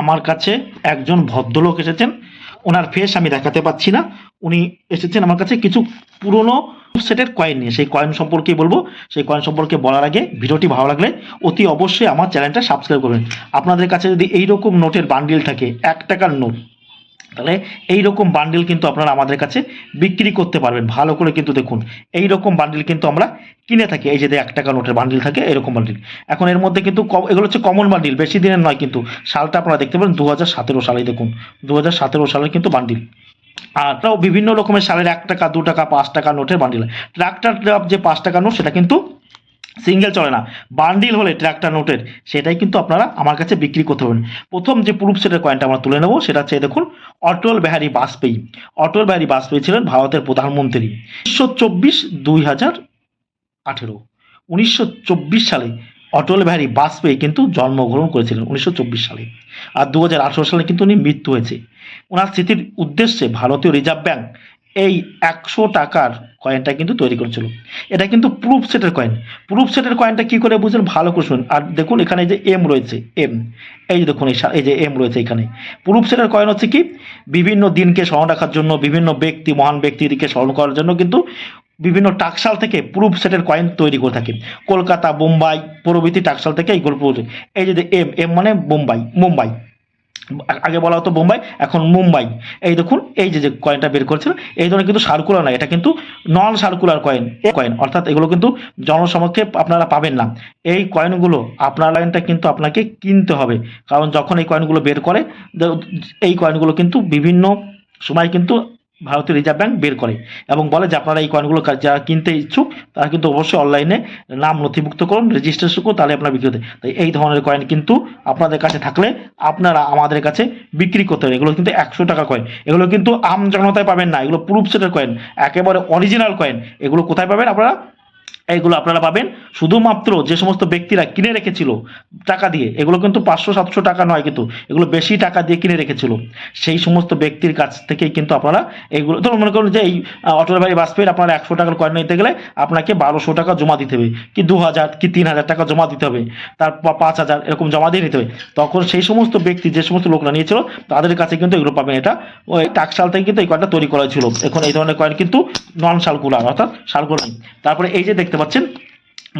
আমার কাছে একজন ভদ্রলোক এসেছেন। ওনার ফেস আমি দেখাতে পাচ্ছি না। উনি এসেছেন আমার কাছে কিছু পুরনো সেটের কয়েন নিয়ে। সেই কয়েন সম্পর্কে বলব। সেই কয়েন সম্পর্কে বলার আগে ভিডিওটি ভালো লাগলে অতি অবশ্যই আমার চ্যানেলটা সাবস্ক্রাইব করবেন। আপনাদের কাছে যদি এইরকম নোটের বান্ডিল থাকে, এক টাকার নোট তাহলে এই রকম বান্ডিল কিন্তু আপনারা আমাদের কাছে বিক্রি করতে পারবেন। ভালো করে কিন্তু দেখুন এই রকম বান্ডিল কিন্তু আমরা কিনে থাকি। এই যে এক টাকা নোটের বান্ডিল থাকে, এরকম বান্ডিল এখন এর মধ্যে কিন্তু এগুলো হচ্ছে কমন বান্ডিল বেশি দিনের নয় কিন্তু। সালটা আপনারা দেখতে পারেন দু হাজার সতেরো সালে দেখুন দু হাজার সতেরো সালের কিন্তু বান্ডিল আর তাও বিভিন্ন রকমের সালের এক টাকা, দু টাকা, পাঁচ টাকা নোটের বান্ডিল ট্রাক্টর যে পাঁচ টাকা নোট, সেটা কিন্তু সিঙ্গেল চলে না। বান্ডিল হলে ট্রাক্টর নোটের সেটাই কিন্তু আপনারা আমার কাছে বিক্রি করতে পারবেন। প্রথম যে প্রুফ সেটের কয়েনটা আমরা তুলে নেব, সেটা হচ্ছে দেখুন, অটল বিহারী বাজপেয়ী। অটল বিহারী বাজপেয়ী ছিলেন ভারতের প্রধানমন্ত্রী। উনিশশো চব্বিশ, দুই হাজার আঠেরো। উনিশশো চব্বিশ সালে অটল বিহারী বাজপেয়ী কিন্তু জন্মগ্রহণ করেছিলেন, উনিশশো চব্বিশ সালে। আর দু হাজার আঠেরো সালে কিন্তু উনি মৃত্যু হয়েছে। ওনার স্মৃতির উদ্দেশ্যে ভারতীয় রিজার্ভ ব্যাংক এই একশো টাকার কয়েনটা কিন্তু তৈরি করেছিল। এটা কিন্তু প্রুফ সেটের কয়েন প্রুফ সেটের কয়েনটা কি করে বুঝলেন? ভালো করে শুনুন। আর দেখুন, এখানে যে এম রয়েছে এম এই যে দেখুন, এই যে এম রয়েছে এখানে। প্রুফ সেটের কয়েন হচ্ছে কি? বিভিন্ন দিনকে স্মরণ রাখার জন্য, বিভিন্ন ব্যক্তি, মহান ব্যক্তিকে স্মরণ করার জন্য কিন্তু বিভিন্ন টাকশাল থেকে প্রুফ সেটের কয়েন তৈরি করে থাকে। কলকাতা বোম্বাই প্রভৃতি টাকশাল থেকে এই গল্প এই যে এম এম মানে বোম্বাই মুম্বাই। আগে বলা হতো বোম্বাই, এখন মুম্বাই। এই দেখুন, এই যে যে কয়েনটা বের করেছিল, এই ধরনের কিন্তু সার্কুলার না এটা কিন্তু নন সার্কুলার কয়েন এই কয়েন অর্থাৎ এগুলো কিন্তু জনসমক্ষে আপনারা পাবেন না। এই কয়েনগুলো আপনার লাইনটা কিন্তু আপনাকে কিনতে হবে। কারণ যখন এই কয়েনগুলো বের করে এই কয়েনগুলো কিন্তু বিভিন্ন সময় কিন্তু ভারতীয় রিজার্ভ ব্যাংক বের করে এবং বলে যে আপনারা এই কয়েনগুলো যারা কিনতে ইচ্ছুক, তারা কিন্তু অবশ্যই অনলাইনে নাম নথিভুক্ত করুন রেজিস্ট্রেশন করুন, তাহলে আপনার বিক্রি হতে তাই এই ধরনের কয়েন কিন্তু আপনাদের কাছে থাকলে আপনারা আমাদের কাছে বিক্রি করতে হবে এগুলো কিন্তু একশো টাকা কয়েন এগুলো কিন্তু আম জনতায় পাবেন না। এগুলো প্রুফ সেটের কয়েন একেবারে অরিজিনাল কয়েন এগুলো কোথায় পাবেন আপনারা? এইগুলো আপনারা পাবেন। শুধুমাত্র যে সমস্ত ব্যক্তিরা কিনে রেখেছিল টাকা দিয়ে, এগুলো কিন্তু পাঁচশো, সাতশো টাকা নয় কিন্তু, এগুলো বেশি টাকা দিয়ে কিনে রেখেছিল। সেই সমস্ত ব্যক্তির কাছ থেকেই কিন্তু আপনারা এইগুলো ধরুন মনে করুন যে এই অটোর বাড়ি বাসপের আপনারা একশো টাকার কয়েন নিতে গেলে আপনাকে বারোশো টাকা জমা দিতে হবে, কি দু হাজার, কি তিন হাজার টাকা জমা দিতে হবে, তার পাঁচ হাজার এরকম জমা দিয়ে নিতে হবে। তখন সেই সমস্ত ব্যক্তি, যে সমস্ত লোকরা নিয়েছিল, তাদের কাছে কিন্তু এগুলো পাবেন। এটা ওই টাকশাল থেকে কিন্তু এই কয়েনটা তৈরি করা ছিল এখন এই ধরনের কয়েন কিন্তু নন সার্কুলার অর্থাৎ সার্কুলার তারপরে এই যে দেখতে পাচ্ছেন?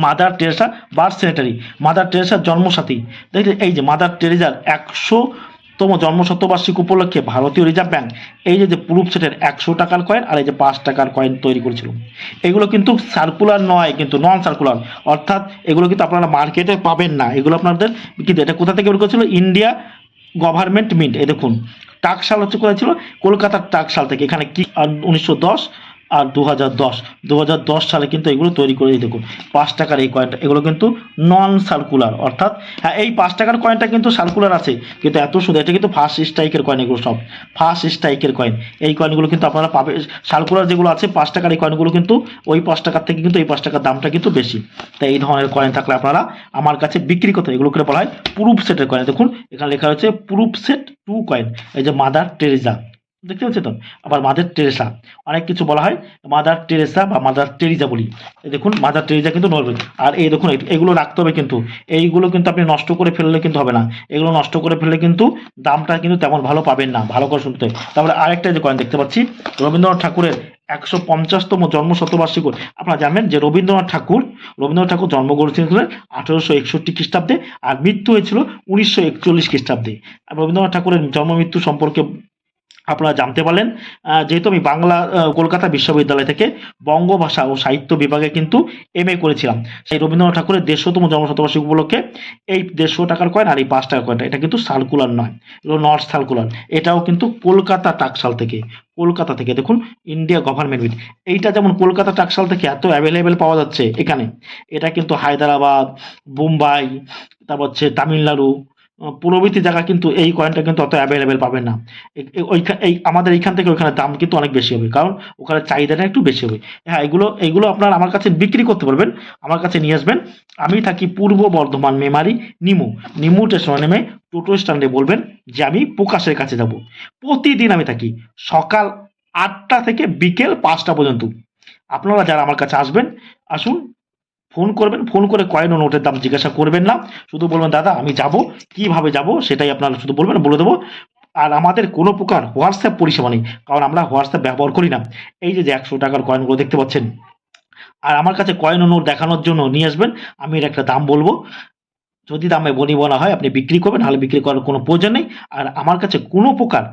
Mother Teresa birth centenary mother টেরেসার জন্মসাথী। দেখলে এই যে মাদার টেরেসার একশো তম জন্মশতবার্ষিকী উপলক্ষে ভারতীয় রিজার্ভ ব্যাংক এই যে প্রুফ সেটের একশো টাকার কয়েন আর এই যে পাঁচ টাকার কয়েন তৈরি করেছিল। এগুলো কিন্তু সার্কুলার নয়, কিন্তু নন সার্কুলার অর্থাৎ এগুলো কিন্তু আপনারা মার্কেটে পাবেন না। এগুলো আপনাদের কিন্তু এটা কোথা থেকে বের করেছিল? ইন্ডিয়া গভর্নমেন্ট মিন্ট এই দেখুন, টাকশাল হচ্ছে কোথায় ছিল? কলকাতার টাকশাল থেকে। এখানে কি, উনিশশো দশ আর দু হাজার দশ সালে কিন্তু এগুলো তৈরি করে এই দেখুন। পাঁচ টাকার এই কয়েনটা এগুলো কিন্তু নন সার্কুলার অর্থাৎ হ্যাঁ এই পাঁচ টাকার কয়েনটা কিন্তু সার্কুলার আছে, কিন্তু এত শুধু এটা কিন্তু ফার্স্ট স্ট্রাইকের কয়েন এগুলো সব ফার্স্ট স্ট্রাইকের কয়েন এই কয়েনগুলো কিন্তু আপনারা পাবে সার্কুলার যেগুলো আছে, পাঁচ টাকার এই কয়েনগুলো কিন্তু ওই পাঁচ টাকার থেকে কিন্তু এই পাঁচ টাকার দামটা কিন্তু বেশি। তাই এই ধরনের কয়েন থাকলে আপনারা আমার কাছে বিক্রি করতে। এগুলোকে বলা হয় প্রুফ সেটের কয়েন দেখুন, এখানে লেখা হয়েছে প্রুফ সেট টু কয়েন এই যে মাদার টেরেজা দেখতে পাচ্ছি তো? আবার মাদার টেরেসা অনেক কিছু বলা হয় মাদার টেরেসা বা মাদার টেরিজা বলি। দেখুন মাদার টেরিজা কিন্তু নড়বে। আর এই দেখুন এগুলো রাখতে হবে কিন্তু। এইগুলো কিন্তু আপনি নষ্ট করে ফেললে কিন্তু হবে না। এগুলো নষ্ট করে ফেললে কিন্তু দামটা কিন্তু তেমন ভালো পাবেন না, ভালো করে শুনতে। তারপরে আরেকটা যে কয়েন দেখতে পাচ্ছি, রবীন্দ্রনাথ ঠাকুরের একশো পঞ্চাশতম জন্ম শতবার্ষিকী আপনারা জানেন যে রবীন্দ্রনাথ ঠাকুর রবীন্দ্রনাথ ঠাকুর জন্মগ্রহণ করেছিলেন আঠেরোশো একষট্টি খ্রিস্টাব্দে আর মৃত্যু হয়েছিল উনিশশো একচল্লিশ খ্রিস্টাব্দে। আর রবীন্দ্রনাথ ঠাকুরের জন্ম মৃত্যু সম্পর্কে আপনারা জানতে পারলেন যেহেতু আমি বাংলা কলকাতা বিশ্ববিদ্যালয় থেকে বঙ্গভাষা ও সাহিত্য বিভাগে কিন্তু এম এ করেছিলাম। সেই রবীন্দ্রনাথ ঠাকুরের দেড়শোতম জন্মশতবার্ষিকী উপলক্ষে এই দেড়শো টাকার কয়েন আর এই পাঁচ টাকার কয়েনটা এটা কিন্তু সার্কুলার নয় এগুলো নট সার্কুলার এটাও কিন্তু কলকাতা টাকশাল থেকে, কলকাতা থেকে, দেখুন ইন্ডিয়া গভর্নমেন্ট মিট এইটা যেমন কলকাতা টাকশাল থেকে এত অ্যাভেলেবেল পাওয়া যাচ্ছে এখানে, এটা কিন্তু হায়দ্রাবাদ বোম্বাই তারপর হচ্ছে তামিলনাড়ু প্রভৃতি জায়গা কিন্তু এই কয়েনটা কিন্তু অত অ্যাভেলেবেল পাবেন না। এই আমাদের এইখান থেকে ওইখানে দাম কিন্তু অনেক বেশি হবে, কারণ ওখানে চাহিদাটা একটু বেশি হবে। হ্যাঁ এগুলো এগুলো আপনার আমার কাছে বিক্রি করতে পারবেন, আমার কাছে নিয়ে আসবেন। আমি থাকি পূর্ব বর্ধমান মেমারি নিমু। নিমু স্টেশনে নেমে টোটো স্ট্যান্ডে বলবেন যে আমি প্রকাশের কাছে যাব। প্রতিদিন আমি থাকি সকাল আটটা থেকে বিকেল পাঁচটা পর্যন্ত। আপনারা যারা আমার কাছে আসবেন, আসুন ফোন করবেন, ফোন করে কয়েন ও নোটের দাম জিজ্ঞাসা করবেন না। শুধু বলবেন, দাদা, আমি যাব। কীভাবে যাব? সেটাই আপনারা শুধু বলবেন, বলে দেবো। আর আমাদের কোনো প্রকার হোয়াটসঅ্যাপ পরিষেবা নেই, কারণ আমরা হোয়াটসঅ্যাপ ব্যবহার করি না। এই যে একশো টাকার কয়েনগুলো দেখতে পাচ্ছেন। আর আমার কাছে কয়েন ও নোট দেখানোর জন্য নিয়ে আসবেন, আমি এর একটা দাম বলব। যদি দামে বনি বলা হয়, আপনি বিক্রি করবেন নাহলে বিক্রি করার কোনো প্রয়োজন নেই। আর আমার কাছে কোনো প্রকার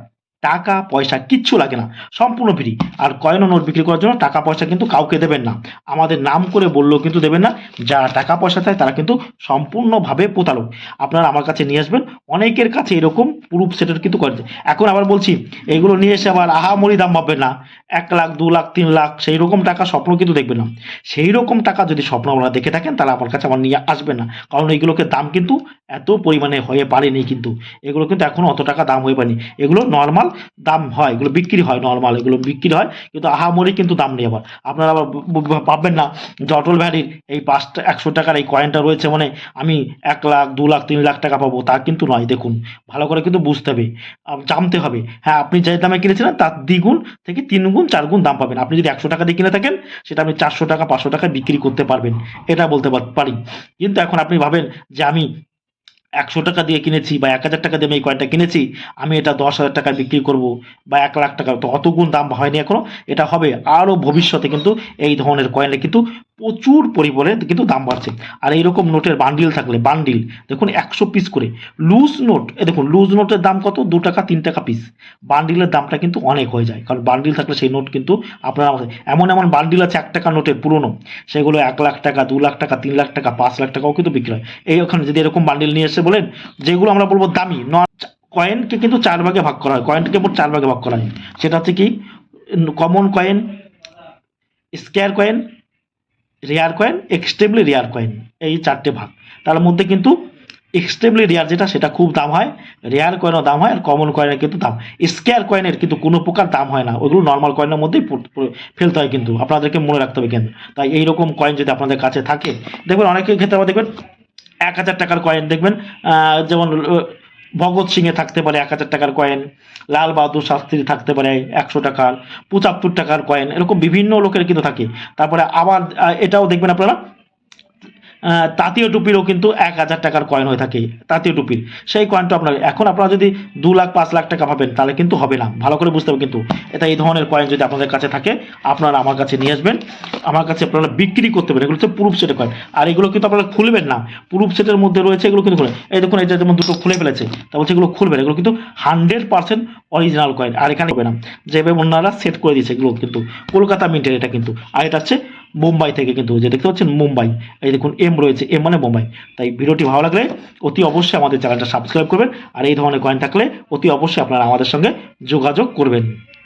টাকা, পয়সা কিচ্ছু লাগে না। সম্পূর্ণ ফ্রি আর কয়েন ও নোট বিক্রি করার জন্য টাকা, পয়সা কিন্তু কাউকে দেবেন না। আমাদের নাম করে বললেও কিন্তু দেবেন না। যারা টাকা, পয়সা চায় তারা কিন্তু সম্পূর্ণভাবে প্রতারক। আপনারা আমার কাছে নিয়ে আসবেন। অনেকের কাছে এরকম প্রুফ সেটের কিন্তু করে এখন আবার বলছি, এগুলো নিয়ে এসে আবার আহামরি দাম ভাববেন না। এক লাখ, দু লাখ, তিন লাখ, সেই রকম টাকা স্বপ্ন কিন্তু দেখবেন না। সেই রকম টাকা যদি স্বপ্ন আপনারা দেখে থাকেন, তাহলে আমার কাছে আমার নিয়ে আসবেন না। কারণ এইগুলোকে দাম কিন্তু এত পরিমাণে হয়ে পারেনি কিন্তু। এগুলো কিন্তু এখনও অত টাকা দাম হয়ে পারেনি। এগুলো নর্মাল দাম হয়, এগুলো বিক্রি হয় নর্মাল এগুলো বিক্রি হয়, কিন্তু আহামরি কিন্তু দাম নেই আবার। আপনারা আবার ব- না, যে অটল ভ্যালির এই পাঁচটা একশো টাকার এই কয়েনটা রয়েছে মানে আমি এক লাখ, দু লাখ, তিন লাখ টাকা পাবো, তা কিন্তু নয়, দেখুন। ভালো করে কিন্তু বুঝতে হবে জানতে হবে। হ্যাঁ আপনি যে দামে কিনেছিলেন, তার দ্বিগুণ থেকে তিন গুণ চার গুণ দাম পাবেন। আপনি যদি একশো টাকা দিয়ে কিনে থাকেন, সেটা আপনি চারশো টাকা, পাঁচশো টাকা বিক্রি করতে পারবেন। এটা বলতে পারি। কিন্তু এখন আপনি ভাবেন যে আমি একশো টাকা দিয়ে কিনেছি বা এক হাজার টাকা দিয়ে আমি এই কয়েনটা কিনেছি, আমি এটা দশ হাজার টাকায় বিক্রি করব বা এক লাখ টাকা। তো অতগুণ দাম হয়নি এখনও। এটা হবে আরও ভবিষ্যতে কিন্তু এই ধরনের কয়েনে কিন্তু প্রচুর পরিমাণে কিন্তু দাম বাড়ছে। আর এইরকম নোটের বান্ডিল থাকলে বান্ডিল দেখুন একশো পিস করে। লুজ নোট এ দেখুন লুজ নোটের দাম কত? দু টাকা, তিন টাকা পিস বান্ডিলের দামটা কিন্তু অনেক হয়ে যায়। কারণ বান্ডিল থাকলে সেই নোট কিন্তু আপনারা এমন এমন বান্ডিল আছে এক টাকা নোটের পুরনো। সেগুলো এক লাখ টাকা, দু লাখ টাকা, তিন লাখ টাকা, পাঁচ লাখ টাকাও কিন্তু বিক্রি হয়। এই ওখানে যদি এরকম বান্ডিল নিয়ে এসে বলেন, যেগুলো আমরা বলব দামি কয়েনকে কিন্তু চার ভাগে ভাগ করা হয় কয়েনকে মোট চার ভাগে ভাগ করা হয়। সেটা হচ্ছে কি common coin square coin rare coin extremely rare coin এই চারটে ভাগ। তার মধ্যে কিন্তু এক্সট্রিমলি রেয়ার যেটা, সেটা খুব দাম হয় রেয়ার কয়েনও দাম হয়, আর কমন কয়েনের কিন্তু দাম। স্কোয়ার কয়েনের কিন্তু কোনো প্রকার দাম হয় না, ওগুলো নর্মাল কয়েনের মধ্যেই ফেলতে হয় কিন্তু, আপনাদেরকে মনে রাখতে হবে কিন্তু তাই এইরকম কয়েন যদি আপনাদের কাছে থাকে, দেখবেন অনেকের ক্ষেত্রে আবার দেখবেন এক হাজার টাকার কয়েন দেখবেন যেমন ভগৎ সিংয়ে থাকতে পারে এক হাজার টাকার কয়েন লাল বাহাদুর শাস্ত্রী থাকতে পারে একশো টাকার, পঁচাত্তর টাকার কয়েন এরকম বিভিন্ন লোকের কিন্তু থাকে। তারপরে আবার এটাও দেখবেন আপনারা তাঁতীয় টুপিরও কিন্তু এক হাজার টাকার কয়েন হয়ে থাকে, তাঁতীয় টুপির। সেই কয়েনটা আপনার এখন আপনারা যদি দু লাখ, পাঁচ লাখ টাকা পাবেন, তাহলে কিন্তু হবে না। ভালো করে বুঝতে হবে কিন্তু। এটা এই ধরনের কয়েন যদি আপনাদের কাছে থাকে, আপনারা আমার কাছে নিয়ে আসবেন। আমার কাছে আপনারা বিক্রি করতে পারেন। এগুলো হচ্ছে প্রুফ সেটের কয়েন আর এগুলো কিন্তু আপনারা খুলবেন না। প্রুফ সেটের মধ্যে রয়েছে এগুলো কিন্তু খুলে এই দেখুন, এটা যেমন দুটো খুলে ফেলেছে, তা বলছে এগুলো খুলবেন। এগুলো কিন্তু হান্ড্রেড পার্সেন্ট অরিজিনাল কয়েন আর এখানে হবে না। যেভাবে ওনারা সেট করে দিয়েছে এগুলো কিন্তু। কলকাতা মিন্টের এটা কিন্তু। আর এটা হচ্ছে মুম্বাই থেকে কিন্তু যে দেখতে পাচ্ছেন মুম্বাই। এই দেখুন এম রয়েছে। এম মানে মুম্বাই। তাই ভিডিওটি ভালো লাগলে অতি অবশ্যই আমাদের চ্যানেলটা সাবস্ক্রাইব করবেন। আর এই ধরনের কয়েন থাকলে অতি অবশ্যই আপনারা আমাদের সঙ্গে যোগাযোগ করবেন।